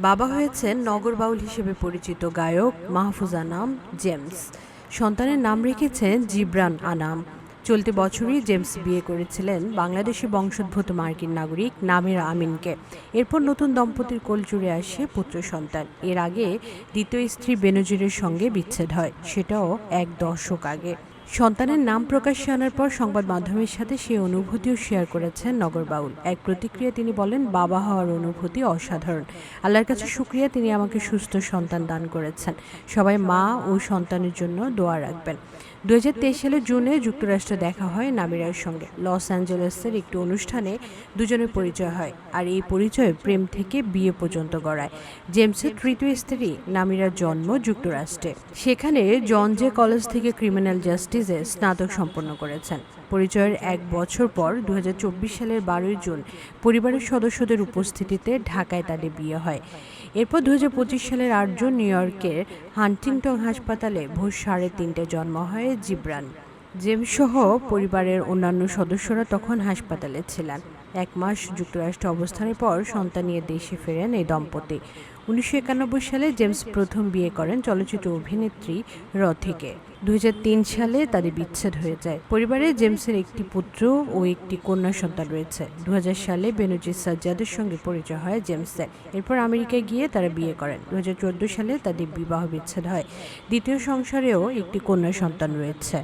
বাবা হয়েছেন নগর বাউল হিসেবে পরিচিত গায়ক মাহফুজ আনাম, জেমস। সন্তানের নাম রেখেছেন জিব্রান আনাম। চলতি বছরই জেমস বিয়ে করেছিলেন বাংলাদেশি বংশোদ্ভূত মার্কিন নাগরিক নামের আমিনকে। এরপর নতুন দম্পতির কোল জুড়ে আসে পুত্র সন্তান। এর আগে দ্বিতীয় স্ত্রী বেনজিরের সঙ্গে বিচ্ছেদ হয়, সেটাও এক দশক আগে। সন্তানের নাম প্রকাশ্যে আনার পর সংবাদ মাধ্যমের সাথে সেই অনুভূতিও শেয়ার করেছেন নগর বাউল। এক প্রতিক্রিয়া তিনি বলেন, বাবা হওয়ার অনুভূতি অসাধারণ। আল্লাহর কাছে শুক্রিয়া, তিনি আমাকে সুস্থ সন্তান দান করেছেন। সবাই মা ও সন্তানের জন্য দোয়া রাখবেন। দু সালের জুনে যুক্তরাষ্ট্রে দেখা হয় নামিরার সঙ্গে। লস অ্যাঞ্জেলেসের একটি অনুষ্ঠানে দুজনের পরিচয় হয় আর এই পরিচয় প্রেম থেকে বিয়ে পর্যন্ত গড়ায়। জেমসের তৃতীয় স্ত্রী নামিরার জন্ম যুক্তরাষ্ট্রে। সেখানে জন জে কলেজ থেকে ক্রিমিনাল জাস্টিসে স্নাতক সম্পন্ন করেছেন। পরিচয়ের এক বছর পর দু হাজার চব্বিশ সালের বারোই জুন পরিবারের সদস্যদের উপস্থিতিতে ঢাকায় তাদের বিয়ে হয়। এরপর দু হাজার পঁচিশ সালের আট জুন নিউ ইয়র্কের হান্টিংটন হাসপাতালে ভোর সাড়ে তিনটে জন্ম হয় জিব্রান। জেমসহ পরিবারের অন্যান্য সদস্যরা তখন হাসপাতালে ছিলেন। এক মাস যুক্তরাষ্ট্রে অবস্থানের পর সন্তান নিয়ে দেশে ফেরেন এই দম্পতি। উনিশশো একানব্বই সালে জেমস প্রথম বিয়ে করেন চলচ্চিত্র অভিনেত্রী রথিকে। দু হাজার তিন সালে তাদের বিচ্ছেদ হয়ে যায়। পরিবারে জেমসের একটি পুত্র ও একটি কন্যা সন্তান রয়েছে। দুই হাজার সালে বেনজির সাজ্জাদের সঙ্গে পরিচয় হয় জেমসের। এরপর আমেরিকায় গিয়ে তারা বিয়ে করেন। দু হাজার চোদ্দ সালে তাদের বিবাহ বিচ্ছেদ হয়। দ্বিতীয় সংসারেও একটি কন্যা সন্তান রয়েছে।